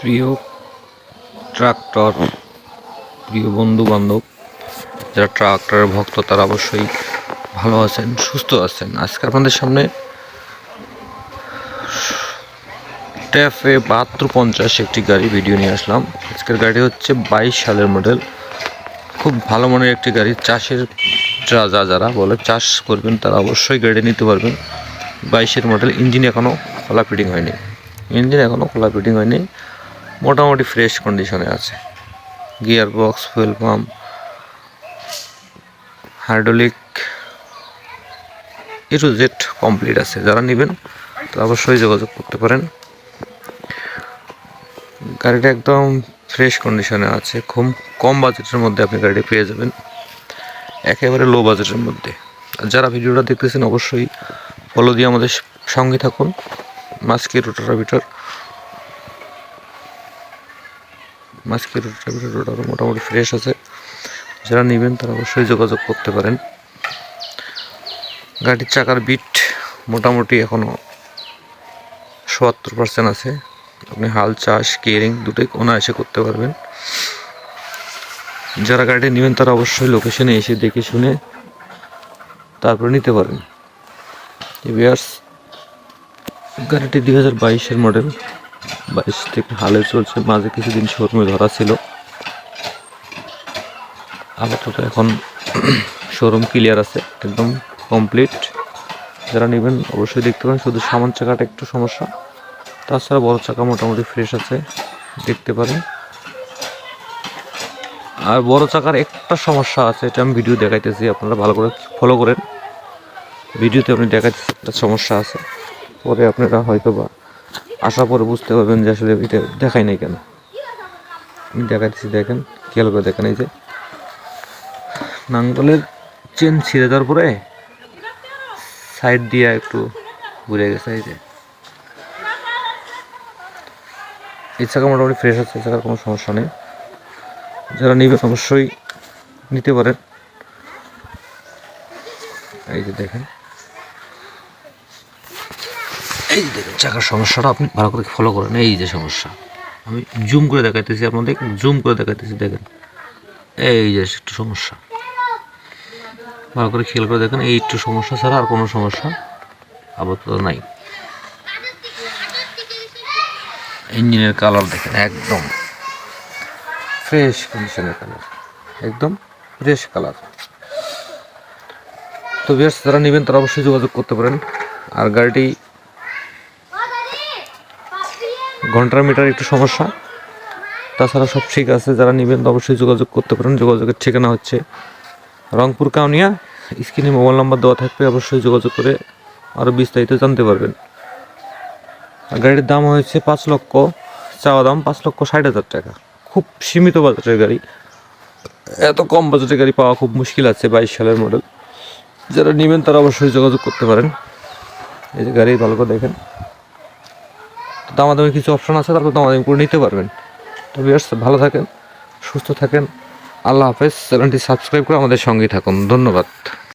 প্রিয় ট্রাক্টর, প্রিয় বন্ধু বান্ধব যারা ট্রাক্টরের ভক্ত, তারা অবশ্যই ভালো আছেন, সুস্থ আছেন। আজকে আপনাদের সামনে ট্যাফে বাহাত্তর পঞ্চাশ একটি গাড়ি ভিডিও নিয়ে আসলাম। আজকের গাড়ি হচ্ছে বাইশ সালের মডেল খুব ভালো মানের একটি গাড়ি, চাষের যা যা যারা বলে চাষ করবেন, তারা অবশ্যই গাড়ি নিতে পারবেন। বাইশের মডেল ইঞ্জিন এখনও খোলা ফিটিং হয়নি। ইঞ্জিন এখনও খোলা ফিটিং হয়নি। মোটামুটি ফ্রেশ কন্ডিশনে আছে। Gear box fuel pump hydraulic A to Z complete আছে। যারা নেবেন, তারা অবশ্যই যোগাযোগ করতে পারেন। গাড়িটা একদম ফ্রেশ কন্ডিশনে আছে। খুব কম বাজেটের মধ্যে আপনি গাড়ি পেয়ে যাবেন। একেবারে লো বাজেটের মধ্যে। আর যারা ভিডিওটা দেখতেছেন, অবশ্যই ফলো দিয়ে আমাদের সঙ্গে থাকুন। মাস্কি রোটার মাস্কি রোটার রোটার মোটামুটি ফ্রেশ আছে। যারা নেবেন তারা অবশ্যই যোগাযোগ করতে পারেন। গাড়ির চাকার বিট মোটামুটি এখনও সত্তর পার্সেন্ট আছে। আপনি হাল, চাষ কেয়ারিং দুটোই অনায়াসে করতে পারবেন। যারা গাড়িটি নেবেন তারা অবশ্যই লোকেশনে এসে দেখে শুনে তারপরে নিতে পারেন। গাড়িটি দুই হাজার বাইশের মডেল বাইশ থেকে হালে চলছে, মাঝে কিছুদিন শোরুমে ধরা ছিল। আপাতত এখন শোরুম ক্লিয়ার আছে, একদম কমপ্লিট। যারা নেবেন অবশ্যই দেখতে পারেন, শুধু সামান চাকাটা একটু সমস্যা। তাছাড়া বড় চাকা মোটামুটি ফ্রেশ আছে, দেখতে পারেন। আর বড় চাকার একটা সমস্যা আছে, এটা আমি ভিডিও দেখাইতেছি, আপনারা ভালো করে ফলো করেন। ভিডিওতে আপনি দেখাইতেছি একটা সমস্যা আছে, পরে আপনারা হয়তো বা আসার পরে বুঝতে পারবেন যে আসলে এটা দেখাই নাই কেন। আমি দেখাইতেছি, দেখেন, খেয়াল করে দেখেন, এই যে। নাঙ্গলের চেন ছিঁড়ে দেওয়ার পরে সাইড দিয়ে একটু ঘুরে গেছে, এই যে। এই চাকা মোটামুটি ফ্রেশ আছে, এই চাকার কোনো সমস্যা নেই। যারা নেবেন অবশ্যই নিতে পারেন। এই যে দেখেন। এই দেখেন চাকার সমস্যাটা আপনি ভালো করে ফলো করেন, এই যে সমস্যা। আমি জুম করে দেখাইতেছি আপনাদের জুম করে দেখাইতেছি, দেখেন। এই যে একটু সমস্যা। ভালো করে খেয়াল করে দেখেন, এই একটু সমস্যা ছাড়া আর কোনো সমস্যা আপাতত নাই। ইঞ্জিনের কালার দেখেন, একদম ফ্রেশ কন্ডিশনের কালার একদম ফ্রেশ কালার তো বেশ যারা নেবেন, তারা অবশ্যই যোগাযোগ করতে পারেন। আর গাড়িটি ঘণ্টার মিটার একটু সমস্যা। তাছাড়া সব ঠিক আছে, যারা নেবেন তো অবশ্যই যোগাযোগ করতে পারেন। যোগাযোগের ঠিকানা হচ্ছে রংপুর কাউনিয়া। স্ক্রিনে মোবাইল নাম্বার দেওয়া থাকবে, অবশ্যই যোগাযোগ করে আরও বিস্তারিত জানতে পারবেন। গাড়ির দাম হয়েছে পাঁচ লক্ষ, চাওয়া দাম পাঁচ লক্ষ ষাট হাজার টাকা। খুব সীমিত বাজেটের গাড়ি। এত কম বাজেটের গাড়ি পাওয়া খুব মুশকিল আছে বাইশ সালের মডেল। যারা নেবেন তারা অবশ্যই যোগাযোগ করতে পারেন। এই যে গাড়ি ভালো করে দেখেন। দামাদামি কিছু অপশন আছে, তারপর দামাদামি করে নিতে পারবেন। তো ভিউয়ার্স ভালো থাকেন, সুস্থ থাকেন। আল্লাহ হাফেজ। চ্যানেলটি সাবস্ক্রাইব করে আমাদের সঙ্গেই থাকুন। ধন্যবাদ।